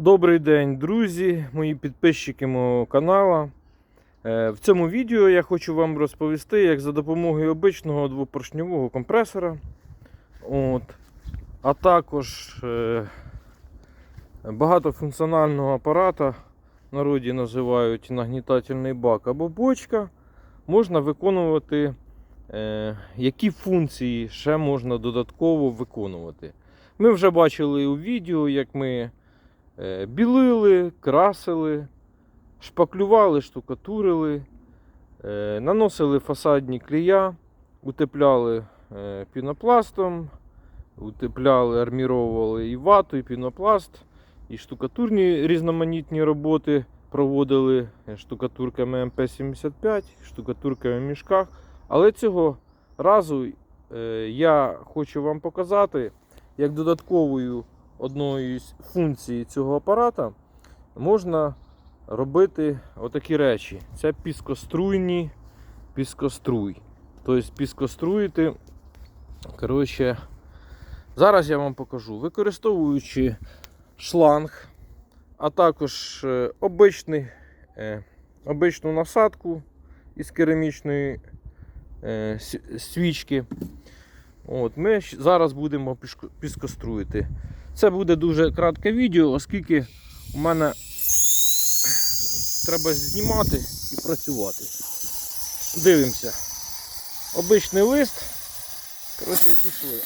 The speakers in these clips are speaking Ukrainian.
Добрий день, друзі, мої підписчики мого каналу. Е, В цьому відео я хочу вам розповісти, як за допомогою обичного двопоршньового компресора, от, а також е, багатофункціонального апарата, в народі називають нагнітательний бак або бочка, можна виконувати, е, які функції ще можна додатково виконувати. Ми вже бачили у відео, як ми білили, красили, шпаклювали, штукатурили, е, наносили фасадні клея, утепляли е, пінопластом, утепляли, арміровували і вату, і пінопласт, і штукатурні різноманітні роботи проводили е, штукатурками МП-75, штукатурками в мішках. Але цього разу е, я хочу вам показати, як додатковою одною з функцій цього апарата можна робити отакі речі. Це піскоструйні піскоструй. Тобто піскоструїти. Коротше, зараз я вам покажу. Використовуючи шланг, а також е, обичний, е, обичну насадку із керамічної е, свічки. От, ми зараз будемо піскоструїти. Це буде дуже кратке відео, оскільки у мене треба знімати і працювати. Дивимося. Обичний лист. Коротше, пішли.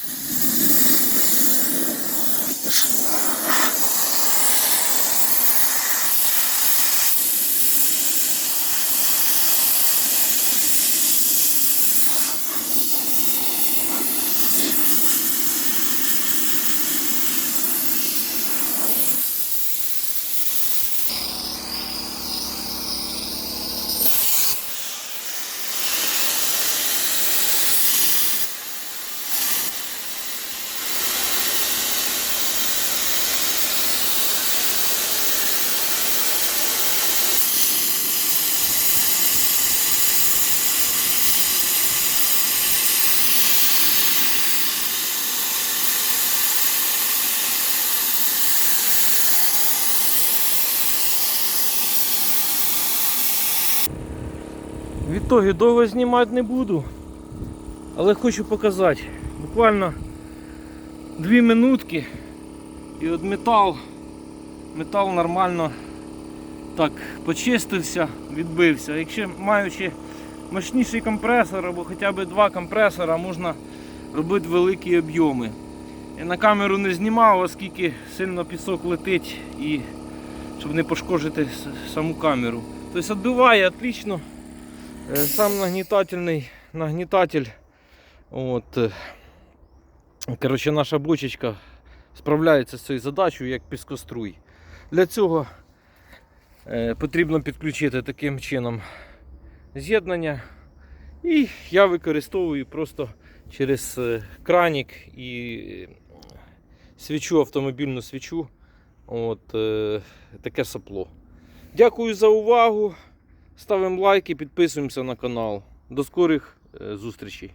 Відтоді довго знімати не буду, але хочу показати. Буквально дві минутки і от метал, метал нормально так почистився, відбився. Якщо маючи мощніший компресор або хоча б два компресора, можна робити великі об'єми. Я на камеру не знімав, оскільки сильно пісок летить і щоб не пошкодити саму камеру. Тобто відбиває отлично. Е, Сам нагнітательний нагнітатель. От, е, коротше, наша бочечка справляється з цією задачею як піскоструй. Для цього е, потрібно підключити таким чином з'єднання. І я використовую просто через кранік і свічу, автомобільну свічу. От, таке сопло. Дякую за увагу. Ставимо лайки, підписуємося на канал. До скорих е, зустрічей.